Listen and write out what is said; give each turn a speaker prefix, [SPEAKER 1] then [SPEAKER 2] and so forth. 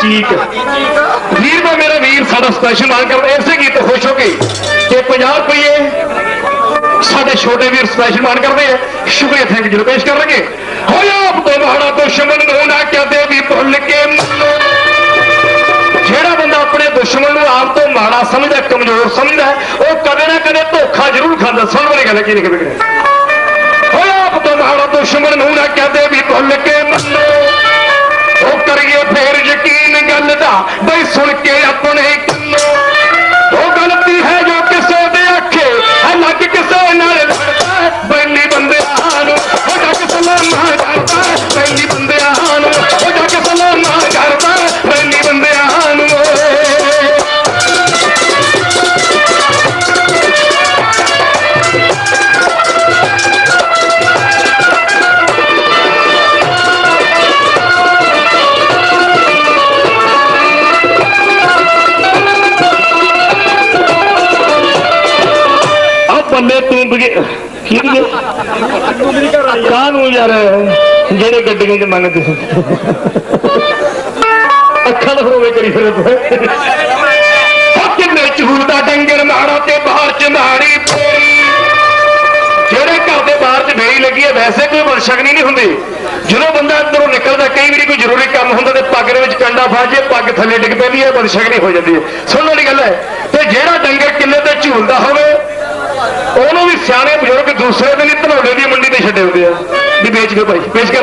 [SPEAKER 1] ਚੀਕ। ਵੀਰ ਦਾ ਮੇਰਾ ਵੀਰ ਸਾਡਾ ਸਪੈਸ਼ਲ ਮਾਨ ਕਰਦਾ ਇਸੇ ਗੀਤ ਖੁਸ਼ ਹੋ ਗਈ ਤੇ 50 ਰੁਪਏ ਸਾਡੇ ਛੋਟੇ ਵੀਰ ਸਪੈਸ਼ਲ ਮਾਨ ਕਰਦੇ ਆ। ਸ਼ੁਕਰੀਆ ਥੈਂਕ ਯੂ ਪੇਸ਼ ਕਰਨਗੇ। ਹੋਇਆ ਆਪ ਤੋਂ ਮਾੜਾ ਦੁਸ਼ਮਣ ਨੂੰ ਨਾ ਕਹਦੇ ਵੀ ਭੁੱਲ ਕੇ ਜਿਹੜਾ ਬੰਦਾ ਆਪਣੇ ਦੁਸ਼ਮਣ ਨੂੰ ਆਪ ਤੋਂ ਮਾੜਾ ਸਮਝਦਾ, ਕਮਜ਼ੋਰ ਸਮਝਦਾ, ਉਹ ਕਦੇ ਨਾ ਕਦੇ ਧੋਖਾ ਜ਼ਰੂਰ ਖਾਂਦਾ। ਸੁਣ ਵਾਲੀ ਗੱਲ, ਕੀ ਲਿਖੇ ਬਿਗੜੇ ਹੋਇਆ ਆਪ ਤੋਂ ਮਾੜਾ ਦੁਸ਼ਮਣ ਨੂੰ ਨਾ ਕਹਦੇ ਵੀ ਭੁੱਲ ਕੇ ਕੀ ਦੀ ਕਾਹਨੂੰ ਯਾਰ ਜਿਹੜੇ ਗੱਡੀਆਂ 'ਚ ਮੰਗਦੇ ਅੱਖਾਂ ਦਾ ਹੋਵੇ ਕਰੀ ਫਿਰ ਤੂੰ। ਉਹ ਕਿੰਨੇ ਡੰਗਰ ਮਾੜਾ ਤੇ ਬਾਹਰ ਚ ਮਾੜੀ ਪੋਰੀ ਜਿਹੜੇ ਘਰ ਦੇ ਬਾਹਰ ਚ ਮੇਰੀ ਲੱਗੀ ਹੈ, ਵੈਸੇ ਕੋਈ ਵਰਸ਼ਗਨੀ ਨਹੀਂ ਹੁੰਦੀ। ਜਦੋਂ ਬੰਦਾ ਅੰਦਰੋਂ ਨਿਕਲਦਾ, ਕਈ ਵਾਰੀ ਕੋਈ ਜ਼ਰੂਰੀ ਕੰਮ ਹੁੰਦਾ ਤੇ ਪੱਗ ਦੇ ਵਿੱਚ ਕੰਡਾ ਫਸ ਜੇ ਪੱਗ ਥੱਲੇ ਡਿੱਗ ਪੈਂਦੀ ਹੈ ਵਰਸ਼ਗਨੀ ਹੋ ਜਾਂਦੀ ਹੈ। ਸੁਣਨ ਵਾਲੀ ਗੱਲ ਹੈ, ਤੇ ਜਿਹੜਾ ਡੰਗਰ ਕਿੱਲੇ ਤੇ ਝੂਲਦਾ ਹੋਵੇ, ਉਹਨੂੰ ਵੀ ਸਿਆਣੇ ਦੂਸਰੇ ਦਿਨ ਹੀ ਧਨੌਲੇ ਦੀ ਮੰਡੀ ਤੇ ਛੱਡੇ ਹੁੰਦੇ ਆ ਵੀ ਵੇਚ ਕੇ ਭਾਈ ਪੇਸ਼ ਕਰ